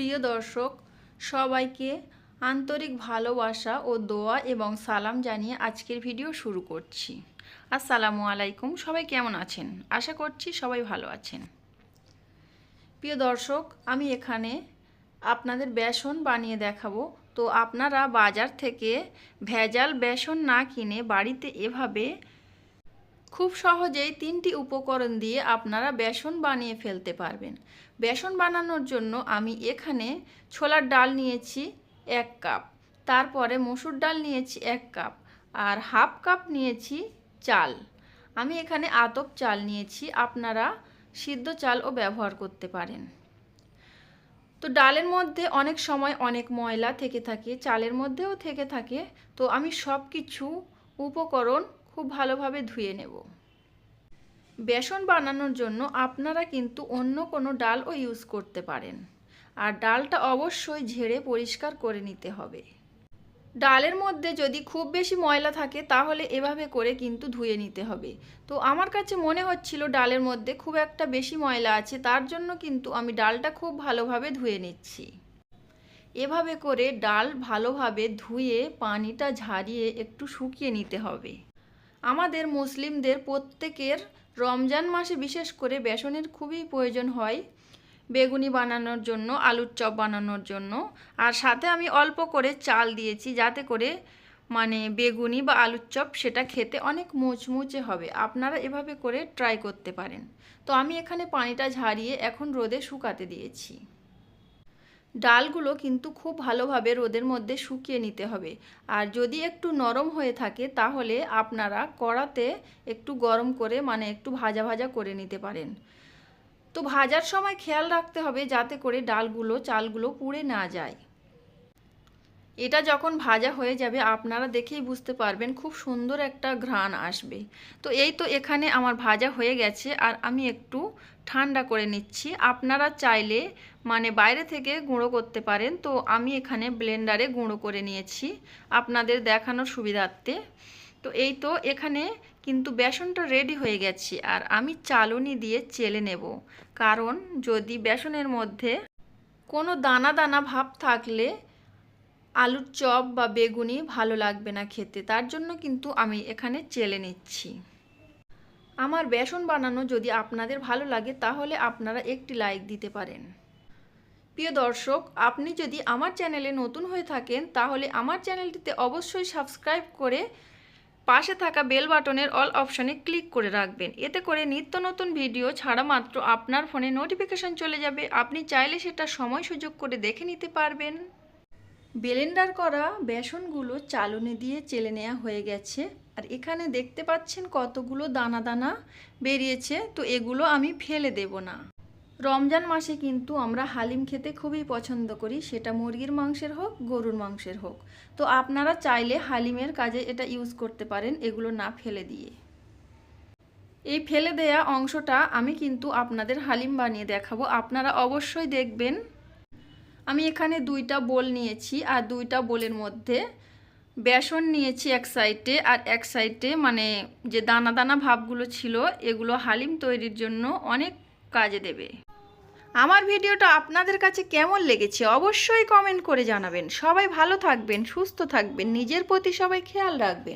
প্রিয় দর্শক, সবাইকে আন্তরিক ভালোবাসা ও দোয়া এবং সালাম জানিয়ে আজকের ভিডিও শুরু করছি। আসসালামু আলাইকুম, সবাই কেমন আছেন? আশা করছি সবাই ভালো আছেন। প্রিয় দর্শক, আমি এখানে আপনাদের বেসন বানিয়ে দেখাবো। তো আপনারা বাজার থেকে ভেজাল বেসন না কিনে বাড়িতে এভাবে খুব সহজেই তিনটি উপকরণ দিয়ে আপনারা বেসন বানিয়ে ফেলতে পারবেন। বেসন বানানোর জন্য আমি এখানে ছোলার ডাল নিয়েছি এক কাপ, তারপরে মসুর ডাল নিয়েছি এক কাপ, আর হাফ কাপ নিয়েছি চাল। আমি এখানে আতপ চাল নিয়েছি, আপনারা সিদ্ধ চালও ব্যবহার করতে পারেন। তো ডালের মধ্যে অনেক সময় অনেক ময়লা থেকে থাকে, চালের মধ্যেও থেকে থাকে, তো আমি সব কিছু উপকরণ খুব ভালোভাবে ধুয়ে নেব। বেসন বানানোর জন্য আপনারা কিন্তু অন্য কোনো ডালও ইউজ করতে পারেন। আর ডালটা অবশ্যই ঝেড়ে পরিষ্কার করে নিতে হবে। ডালের মধ্যে যদি খুব বেশি ময়লা থাকে, তাহলে এভাবে করে কিন্তু ধুয়ে নিতে হবে। তো আমার কাছে মনে হচ্ছিল ডালের মধ্যে খুব একটা বেশি ময়লা আছে, তার জন্য কিন্তু আমি ডালটা খুব ভালোভাবে ধুয়ে নিচ্ছি। এভাবে করে ডাল ভালোভাবে ধুয়ে পানিটা ঝারিয়ে একটু শুকিয়ে নিতে হবে। আমাদের মুসলিমদের প্রত্যেকের রমজান মাসে বিশেষ করে বেসনের খুবই প্রয়োজন হয়, বেগুনি বানানোর জন্য, আলুর চপ বানানোর জন্য। আর সাথে আমি অল্প করে চাল দিয়েছি যাতে করে মানে বেগুনি বা আলুর চপ সেটা খেতে অনেক মুচমুচে হবে। আপনারা এভাবে করে ট্রাই করতে পারেন। তো আমি এখানে পানিটা ঝারিয়ে এখন রোদে শুকাতে দিয়েছি। ডালগুলো কিন্তু খুব ভালোভাবে রোদের মধ্যে শুকিয়ে নিতে হবে। আর যদি একটু নরম হয়ে থাকে, তাহলে আপনারা কড়াতে একটু গরম করে মানে একটু ভাজা ভাজা করে নিতে পারেন। তো ভাজার সময় খেয়াল রাখতে হবে, যাতে করে ডালগুলো, চালগুলো পুড়ে না যায়। এটা যখন ভাজা হয়ে যাবে, আপনারা দেখেই বুঝতে পারবেন খুব সুন্দর একটা ঘ্রাণ আসবে। তো এই তো এখানে আমার ভাজা হয়ে গেছে, আর আমি একটু ঠান্ডা করে নিচ্ছি। আপনারা চাইলে মানে বাইরে থেকে গুঁড়ো করতে পারেন। তো আমি এখানে ব্লেন্ডারে গুঁড়ো করে নিয়েছি আপনাদের দেখানোর সুবিধার্থে। তো এই তো এখানে কিন্তু বেসনটা রেডি হয়ে গেছে, আর আমি চালনি দিয়ে চেলে নেব। কারণ যদি বেসনের মধ্যে কোনো দানা দানা ভাব থাকলে আলুর চপ বা বেগুনি ভালো লাগবে না খেতে, তার জন্য কিন্তু আমি এখানে চেলে নিচ্ছি। আমার বেসন বানানো যদি আপনাদের ভালো লাগে, তাহলে আপনারা একটি লাইক দিতে পারেন। প্রিয় দর্শক, আপনি যদি আমার চ্যানেলে নতুন হয়ে থাকেন, তাহলে আমার চ্যানেলটিতে অবশ্যই সাবস্ক্রাইব করে পাশে থাকা বেল বাটনের অল অপশনে ক্লিক করে রাখবেন। এতে করে নিত্য নতুন ভিডিও ছাড়া মাত্র আপনার ফোনে নোটিফিকেশান চলে যাবে। আপনি চাইলে সেটা সময় সুযোগ করে দেখে নিতে পারবেন। ব্লেন্ডার করা বেসনগুলো চালনি দিয়ে চেলে নেওয়া হয়ে গেছে। আর এখানে দেখতে পাচ্ছেন কতগুলো দানা দানা বেরিয়েছে, তো এগুলো আমি ফেলে দেব না। রমজান মাসে কিন্তু আমরা হালিম খেতে খুবই পছন্দ করি, সেটা মুরগির মাংসের হোক, গরুর মাংসের হোক। তো আপনারা চাইলে হালিমের কাজে এটা ইউজ করতে পারেন, এগুলো না ফেলে দিয়ে। এই ফেলে দেয়া অংশটা আমি কিন্তু আপনাদের হালিম বানিয়ে দেখাবো, আপনারা অবশ্যই দেখবেন। আমি এখানে দুইটা বোল নিয়েছি আর দুইটা বোলের মধ্যে বেসন নিয়েছি এক সাইডে আর এক সাইডে মানে যে দানা দানা ভাবগুলো ছিল, এগুলো হালিম তৈরির জন্য অনেক কাজে দেবে। আমার ভিডিওটা আপনাদের কাছে কেমন লেগেছে অবশ্যই কমেন্ট করে জানাবেন। সবাই ভালো থাকবেন, সুস্থ থাকবেন, নিজের প্রতি সবাই খেয়াল রাখবেন।